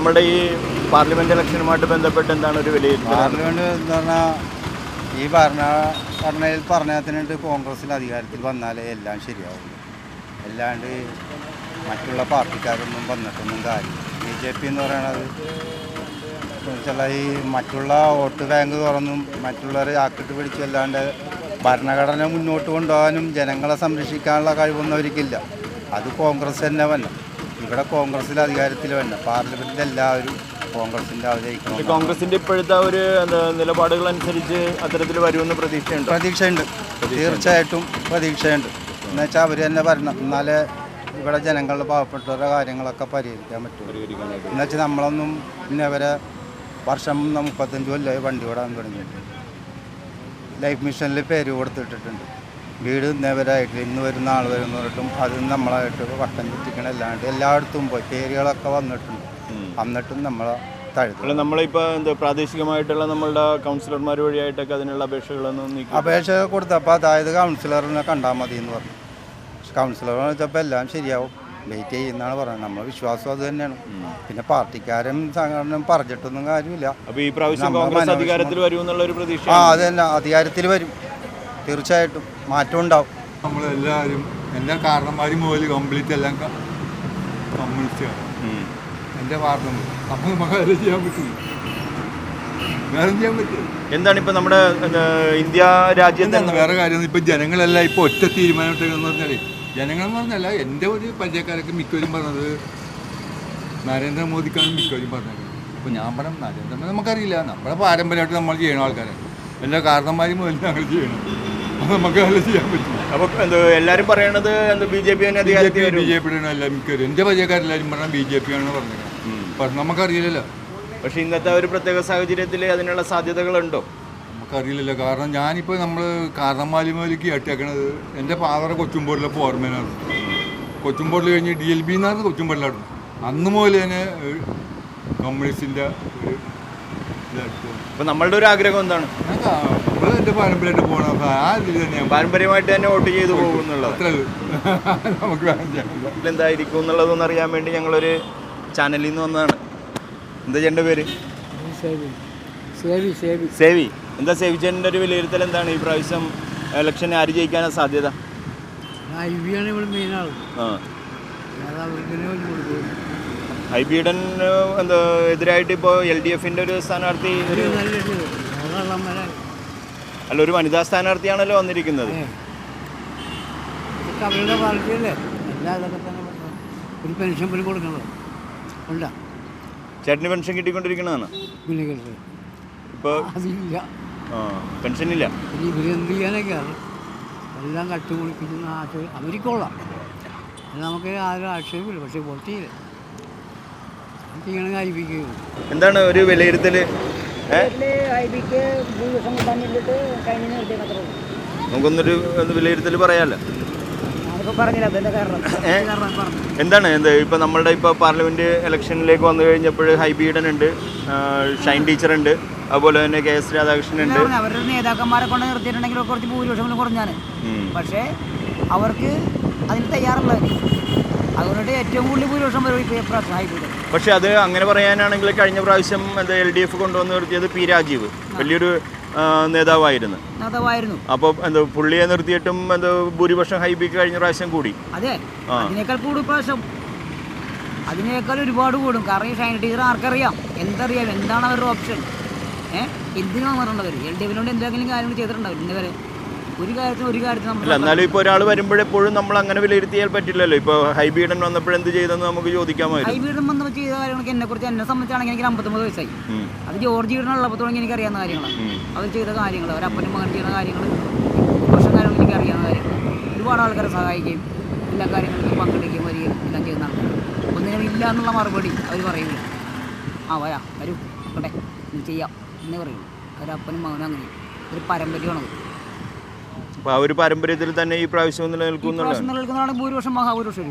നമ്മുടെ ഈ പാർലമെന്റ് ഇലക്ഷനുമായിട്ട് ബന്ധപ്പെട്ട് എന്താണ് ഒരു വിലയിരുത്തൽ? പാർലമെന്റ് എന്ന് പറഞ്ഞാൽ ഈ ഭരണ ഭരണയിൽ പറഞ്ഞതിനുണ്ട് കോൺഗ്രസിൽ അധികാരത്തിൽ വന്നാലേ എല്ലാം ശരിയാവുള്ളൂ. അല്ലാണ്ട് മറ്റുള്ള പാർട്ടിക്കാരൊന്നും വന്നിട്ടൊന്നും കാര്യം ബി ജെ പി എന്ന് പറയണത് വെച്ചാൽ ഈ മറ്റുള്ള വോട്ട് ബാങ്ക് തുറന്നും മറ്റുള്ളവരെ ആക്കിട്ട് പിടിച്ചും അല്ലാണ്ട് ഭരണഘടന മുന്നോട്ട് കൊണ്ടുപോകാനും ജനങ്ങളെ സംരക്ഷിക്കാനുള്ള കഴിവൊന്നും അവർക്കില്ല. അത് കോൺഗ്രസ് തന്നെ വന്നെ. ഇവിടെ കോൺഗ്രസിൽ അധികാരത്തിൽ വന്നെ പാർലമെന്റിൽ എല്ലാവരും കോൺഗ്രസിന്റെ അവതരിക്കണം കോൺഗ്രസിന്റെ ഇപ്പോഴത്തെ ഒരു നിലപാടുകൾ അനുസരിച്ച് അത്തരത്തിൽ വരുമെന്ന് പ്രതീക്ഷയുണ്ട്? പ്രതീക്ഷയുണ്ട്. തീർച്ചയായിട്ടും പ്രതീക്ഷയുണ്ട്. എന്നുവെച്ചാൽ അവർ തന്നെ വരണം. എന്നാലേ ഇവിടെ ജനങ്ങളുടെ പാവപ്പെട്ടവരുടെ കാര്യങ്ങളൊക്കെ പരിഹരിക്കാൻ പറ്റും. എന്നുവെച്ചാൽ നമ്മളൊന്നും പിന്നെ അവരെ വർഷം മുപ്പത്തഞ്ച് കൊല്ലമായി വണ്ടി ഓടാൻ തുടങ്ങിയിട്ടുണ്ട് ലൈഫ് മിഷനിൽ പേര് കൊടുത്തിട്ടിട്ടുണ്ട്. വീട് ഇന്നേവരായിട്ട് ഇന്ന് വരുന്ന ആൾ വരുന്ന പറഞ്ഞിട്ടും അത് നമ്മളായിട്ട് വട്ടം ചുറ്റിക്കണല്ലാണ്ട് എല്ലായിടത്തും പോയി. പേരുകളൊക്കെ വന്നിട്ടുണ്ട്. എന്നിട്ടും നമ്മളെ തഴുത്തു നമ്മളിപ്പോൾ നമ്മളിപ്പോ എന്താ പ്രാദേശികമായിട്ടുള്ള നമ്മളുടെ കൗൺസിലർമാർ വഴിയായിട്ടൊക്കെ അതിനുള്ള അപേക്ഷകളൊന്നും അപേക്ഷ കൊടുത്തപ്പോൾ അതായത് കൗൺസിലറിനെ കണ്ടാൽ മതി എന്ന് പറഞ്ഞു കൗൺസിലറിനെ വെച്ചപ്പോൾ എല്ലാം ശരിയാവും. വെയിറ്റ് ചെയ്യുന്നതാണ് പറയുന്നത്. നമ്മൾ വിശ്വാസം അത് തന്നെയാണ്. പിന്നെ പാർട്ടിക്കാരും സംഘടനയും പറഞ്ഞിട്ടൊന്നും കാര്യമില്ല. അപ്പൊ ഈ പ്രാവശ്യം കോൺഗ്രസ് അധികാരത്തിൽ അധികാരത്തിൽ വരുമെന്നുള്ള ഒരു പ്രതീക്ഷ ആ അത് തന്നെ. അധികാരത്തിൽ വരും. തീർച്ചയായിട്ടും മാറ്റം ഉണ്ടാവും. നമ്മളെല്ലാവരും എല്ലാ കാരണന്മാരും മുതൽ കംപ്ലീറ്റ് എല്ലാം കമ്മ്യൂണിസ്റ്റാണ് എന്റെ വാർഡ് അപ്പം നമുക്ക് അത് ചെയ്യാൻ പറ്റില്ല. വേറെ ചെയ്യാൻ പറ്റില്ല. എന്താണ് ഇപ്പൊ നമ്മുടെ ഇന്ത്യ രാജ്യത്ത് വേറെ കാര്യം ഇപ്പം ജനങ്ങളെല്ലാം ഇപ്പോൾ ഒറ്റ തീരുമാനമെടുത്തെന്ന് പറഞ്ഞാൽ ജനങ്ങളെന്ന് പറഞ്ഞല്ല എന്റെ ഒരു പരിചയക്കാരൊക്കെ മിക്കവരും പറഞ്ഞത് നരേന്ദ്രമോദിക്കാണ് മിക്കവരും പറഞ്ഞത്. അപ്പോൾ ഞാൻ പറഞ്ഞു നരേന്ദ്രമോദി നമുക്കറിയില്ല. നമ്മുടെ പാരമ്പര്യമായിട്ട് നമ്മൾ ചെയ്യണ ആൾക്കാരാണ്. എല്ലാ കാരണന്മാരും മുതൽ ഞങ്ങൾ ചെയ്യണം നമുക്ക് നല്ല ചെയ്യാൻ പറ്റില്ല അപ്പൊ എന്താ, എല്ലാരും പറയണത് എന്താ ബി ജെ പി തന്നെ ബി അധികാരത്തിൽ പി വരും. ബി ജെ പിയുടെ എല്ലാം മിക്കവരും. എന്റെ പരിചയക്കാരെല്ലാവരും പറഞ്ഞാൽ ബി ജെ പി ആണെന്ന് പറഞ്ഞത്. പക്ഷെ നമുക്കറിയില്ലല്ലോ. പക്ഷെ ഇന്നത്തെ ഒരു പ്രത്യേക സാഹചര്യത്തിൽ അതിനുള്ള സാധ്യതകളുണ്ടോ? നമുക്കറിയില്ലല്ലോ. കാരണം ഞാനിപ്പോൾ നമ്മൾ കാരണന്മാലിമേലേക്ക് അട്ടിയാക്കണത് എന്റെ ഫാദറെ കൊച്ചുമ്പോടിലെ ഫോർമേനാണ് കൊച്ചുമ്പോടിൽ കഴിഞ്ഞ് ഡി എൽ ബി എന്നാണ് കൊച്ചുമ്പോടിലായിരുന്നു അന്ന് മുതൽ തന്നെ കമ്മ്യൂണിസ്റ്റിന്റെ ഒരു ഇതായിട്ട് ഇപ്പൊ നമ്മളുടെ ഒരു ആഗ്രഹം എന്താണ്? എന്റെ പാരമ്പര്യമായിട്ട് പോകണം ആ ഇതിൽ തന്നെയാണ് പാരമ്പര്യമായിട്ട് തന്നെ വോട്ട് ചെയ്തു പോകുന്നുള്ളത്. അത്ര നമുക്ക് എന്തായിരിക്കും എന്നുള്ളതൊന്നും അറിയാൻ വേണ്ടി ഞങ്ങളൊരു ചാനലിൽ നിന്ന് വന്നതാണ്. എന്താ ചേട്ടന്റെ പേര്? സേവി. എന്താ സേവി ചേട്ടന്റെ ഒരു വിലയിരുത്തൽ എന്താണ്? ഈ പ്രാവശ്യം ഇലക്ഷൻ ആര് ജയിക്കാനാ സാധ്യത? വലിയ എന്താ എതിരായിട്ട് ഇപ്പോൾ എൽ ഡി എഫിന്റെ ഒരു സ്ഥാനാർത്ഥി ഒരു നല്ല കള്ളന്മാരെ അല്ല ഒരു വനിതാ സ്ഥാനാർത്ഥിയാണല്ലോ വന്നിരിക്കുന്നത്. ഇതൊക്കെ അവരുടെ പാർട്ടിയല്ലേ എല്ലാ ഇതൊക്കെ തന്നെ. ഒരു പെൻഷൻ പോലും ചേട്ടന് പെൻഷൻ കിട്ടിക്കൊണ്ടിരിക്കുന്നതാണ് പിന്നെ കേട്ടത് ഇപ്പോൾ അതില്ല. ആ പെൻഷനില്ല. ഇനി ഇവരെന്ത് ചെയ്യാനൊക്കെയാണ് എല്ലാം കട്ട് കുളിപ്പിക്കുന്ന ആശയം അവർക്കൊള്ളാം അത് നമുക്ക് ആരും ആക്ഷേപമില്ല പക്ഷേ വോട്ട് ചെയ്യില്ല ചെയ്യണമെങ്കിൽ അയപ്പിക്കുകയുള്ളൂ എന്താണ് ഒരു വിലയിരുത്തൽ നമുക്കൊന്നൊരു വിലയിരുത്തൽ പറയാമല്ലോ എന്താണ് എന്ത് ഇപ്പൊ നമ്മളുടെ ഇപ്പൊ പാർലമെന്റ് ഇലക്ഷനിലേക്ക് വന്നു കഴിഞ്ഞപ്പോൾ ഹൈബീഡൻ ഉണ്ട് ഷൈൻ ടീച്ചർ ഉണ്ട് അതുപോലെ തന്നെ കെ എസ് രാധാകൃഷ്ണൻ ഉണ്ട്. അവരുടെ നേതാക്കന്മാരെ കൊണ്ട് നിർത്തിയിട്ടുണ്ടെങ്കിൽ കുറച്ച് ഭൂരിപക്ഷം കുറഞ്ഞാണ്. പക്ഷേ അവർക്ക് അതിന് തയ്യാറുള്ള അതുകൊണ്ട് ഏറ്റവും കൂടുതൽ ഭൂരിപക്ഷം പക്ഷെ അത് അങ്ങനെ പറയാനാണെങ്കിൽ കഴിഞ്ഞ പ്രാവശ്യം എന്താ എൽ ഡി എഫ് കൊണ്ടുവന്ന് നിർത്തിയത് പി രാജീവ്. വലിയൊരു നേതാവായിരുന്നു. നേതാവായിരുന്നു. അപ്പോൾ എന്താ പുള്ളിയെ നിർത്തിയിട്ടും എന്താ ഭൂരിപക്ഷം ഹൈബിക്ക് കഴിഞ്ഞ പ്രാവശ്യം കൂടി. അതെ. അതിനേക്കാൾ അതിനേക്കാൾ ഒരുപാട് കൂടും. കാരണം ഈ ഷൈൻ ടീച്ചർ ആർക്കറിയാം? എന്തറിയാം? എന്താണ് അവരുടെ ഓപ്ഷൻ ഏഹ് എന്തിനാണ് പറഞ്ഞത് എൽ ഡി എഫിനോട് എന്തെങ്കിലും കാര്യങ്ങൾ ചെയ്തിട്ടുണ്ടാവും ഇന്ന് വരെ? ഒരു കാര്യത്തിന് ഒരു കാര്യത്തിന് അല്ല എന്നാലും ഇപ്പോൾ ഒരാൾ വരുമ്പോഴെപ്പോഴും നമ്മൾ അങ്ങനെ വിലയിരുത്തിയാൽ പറ്റില്ലല്ലോ. ഇപ്പോൾ ഹൈബീഡൻ വന്നപ്പോഴെന്ത് ചെയ്തെന്ന് നമുക്ക് ചോദിക്കാമായിരുന്നു. ഹൈബീഡൻ വന്നപ്പോൾ ചെയ്ത കാര്യങ്ങളൊക്കെ എന്നെ കുറിച്ച് എന്നെ സംബന്ധിച്ചാണെങ്കിൽ എനിക്ക് അമ്പത്തൊമ്പത് വയസ്സായി. അത് ജോർജ് ഈടനുള്ളപ്പോൾ തുടങ്ങി എനിക്ക് അറിയാവുന്ന കാര്യങ്ങളാണ്. അവർ ചെയ്ത കാര്യങ്ങൾ അവരപ്പനും മകൻ ചെയ്യുന്ന കാര്യങ്ങൾ വർഷം കാര്യങ്ങൾ എനിക്ക് അറിയാവുന്ന കാര്യങ്ങൾ. ഒരുപാട് ആൾക്കാരെ സഹായിക്കുകയും എല്ലാ കാര്യങ്ങളിലും പങ്കെടുക്കുകയും വരികയും എല്ലാം ചെയ്യുന്ന ആൾക്കാർ ഒന്നിനും ഇല്ല എന്നുള്ള മറുപടി അവർ പറയില്ല ആ വരാ വരൂ ഇത് ചെയ്യാം എന്നേ പറയുള്ളൂ. അവരപ്പനും മകനും അങ്ങനെ ഒരു പാരമ്പര്യമാണത്. അപ്പോൾ ആ ഒരു പാരമ്പര്യത്തിൽ തന്നെ ഈ പ്രാവശ്യം നിലനിൽക്കുന്നുണ്ട് ഭൂരിപക്ഷം മഹാഭൂരിപക്ഷം